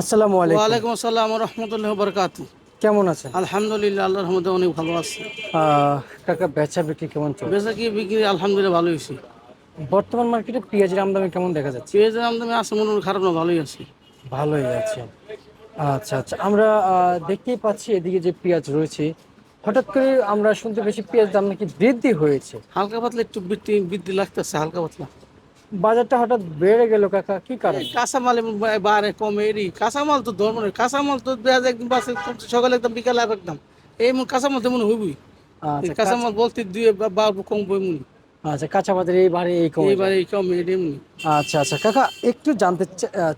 আসসালামু আলাইকুম। ওয়ালাইকুম আসসালাম রহমতুল্লাহ বরকাত কেমন আছেন? আলহামদুলিল্লাহ আল্লাহর রহমতে অনেক ভালো আছে। কাকা বেচা বিক্রি কেমন চলছে? বেচা কি বিক্রি আলহামদুলিল্লাহ ভালো হয়েছে। বর্তমান মার্কেটে পেঁয়াজের আমদানি কেমন দেখা যাচ্ছে? পেঁয়াজের আমদানি আছে মনে খারাপ না ভালোই আছে। ভালোই আছে। আচ্ছা আচ্ছা আমরা দেখতেই পাচ্ছি এদিকে যে পেঁয়াজ রয়েছে। হঠাৎ করে আমরা শুনতে পেয়েছি পেঁয়াজ দাম নাকি বৃদ্ধি হয়েছে। হালকা পাতলা একটু বৃদ্ধি বৃদ্ধি লাগতেছে হালকা পাতলা। বাজারটা হঠাৎ বেড়ে গেল কাকা কি কারণ? কাঁচামাল বাড়ে কমে এরই। কাঁচামাল তো ধর্ম নেই কাঁচামাল তো পেঁয়াজ একদিন বাসে সকালে একদম বিকালে আর একদম। এই কাঁচামাল তো মনে হইবই। আচ্ছা কাঁচামাল বলতে দুই বারবো কম বই মনে আচ্ছা কাঁচা বাজারে এইবারে এই কমে। এইবারে এই কমে এটাই মনে আচ্ছা আচ্ছা কাকা একটু জানতে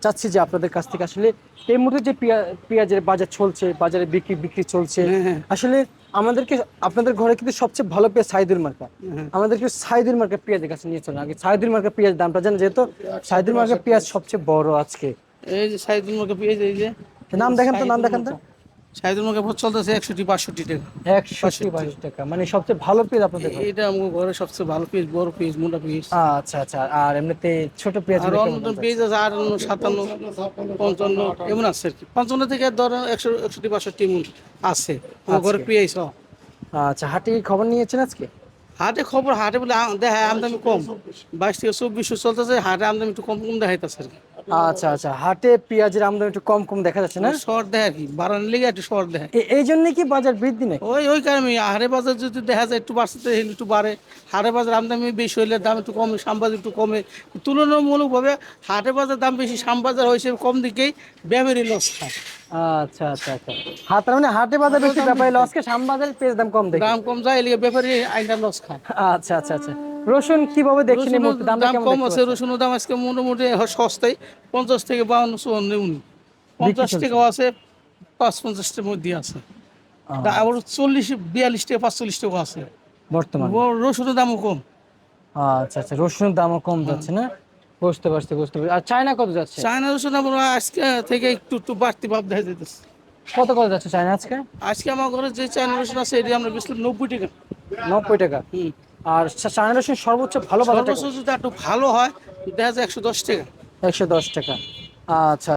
চাচ্ছি যে আপনাদের কাছ থেকে আসলে এই মুহূর্তে যে পেঁয়া- পেঁয়াজের বাজার চলছে বাজারে বিক্রি বিক্রি চলছে হ্যাঁ, হ্যাঁ। আসলে আমাদেরকে আপনাদের ঘরে কিন্তু সবচেয়ে ভালো পেঁয়াজ সাইদুল মার্কা। হ্যাঁ। আমাদেরকে সাইদুল মার্কা পেঁয়াজের কাছে নিয়ে চলেন আগে। সাইদুল মার্কা পেঁয়াজ দামটা জানেন যেহেতু? সাইদুল মার্কা পেঁয়াজ সবচেয়ে বড় আজকে। এই যে সাইদুল মার্কা পেঁয়াজ এই যে। নাম দেখেন তো নাম দেখেন তো। সাইদুল চলতেছে বাষট্টি টাকা। টাকা। মানে সবচেয়ে ভালো আপনাদের এটা আমার ঘরে সবচেয়ে ভালো পিস বড় পিস মোটা পিস আচ্ছা আচ্ছা। আর এমনিতে ছোট আর পিস আছে? সাতান্ন পঞ্চান্ন এমন আছে আর কি। পঞ্চান্ন থেকে ধরেন একশো বাষট্টি এমন আছে। আমার ঘরে পিয়াইছ আচ্ছা হাটে খবর নিয়েছেন আজকে? হাটে খবর হাটে বলে আ- দেখায় আমদামি কম। বাইশ থেকে চব্বিশশো চলতেছে হাটে আমদামি একটু কম কম দেখাইতেছে আর কি। আচ্ছা আচ্ছা। হাটে পেঁয়াজের আমদানি একটু কম কম দেখা যাচ্ছে না? শর্ট দেয় আর কি? বাড়ানোর লেগে একটু শর্ট দেয় এই জন্য কি বাজার বৃদ্ধি নাকি? ওই ওই কারণে হারে বাজার যদি দেখা যায় একটু বাড়ছে একটু বাড়ে। হারে বাজার আমদামি বেশি হইলে দাম একটু কমে সামবাজার একটু কমে। তুলনামূলকভাবে হাটে বাজার দাম বেশি সামবাজার হয়েছে কম দিকেই ব্যাপারই লস খায় আচ্ছা আচ্ছা আচ্ছা। হাট মানে হাটে বাজার বেশি ব্যাপারে সাম বাজারে পেঁয়াজ দাম কম দেখে। দাম কম যায় এলিগে ব্যাপারই আইনটা লস খায়। আচ্ছা আচ্ছা আচ্ছা। রসুন কীভাবে দেখছেন এই মুহূর্তে? দামটা দাম কেমন কম আছে রসুনের দাম আজকে মোটামুটি সস্তায় পঞ্চাশ থেকে বাউন্ন চুয়ান্ন উনি। পঞ্চাশ টাকাও আছে পাঁচ পঞ্চাশটার মধ্যে আছে। আবার চল্লিশ বিয়াল্লিশ টাকা পাঁচচল্লিশ টাকা আছে। বর্তমান? রসুনের দামও কম। আচ্ছা আচ্ছা রসুনের দামও কম যাচ্ছে না? বুঝতে পারছি বুঝতে পারছি। আর চায়না কত যাচ্ছে? চায়না রসুন আবার আজকে থেকে একটু একটু বাড়তি ভাব দেখা যেতেছে কত কত যাচ্ছে চায়না আজকে? আজকে আমার ঘরে যে চায়না রসুন আছে এটি আমরা বেচলাম নব্বই টাকা। নব্বই টাকা। হুম। আর চায়না রসুন সর্বোচ্চ ভালো বাজারটা একটু ভালো হয় দেখা যায় একশো দশ টাকা। একশো দশ টাকা। আচ্ছা।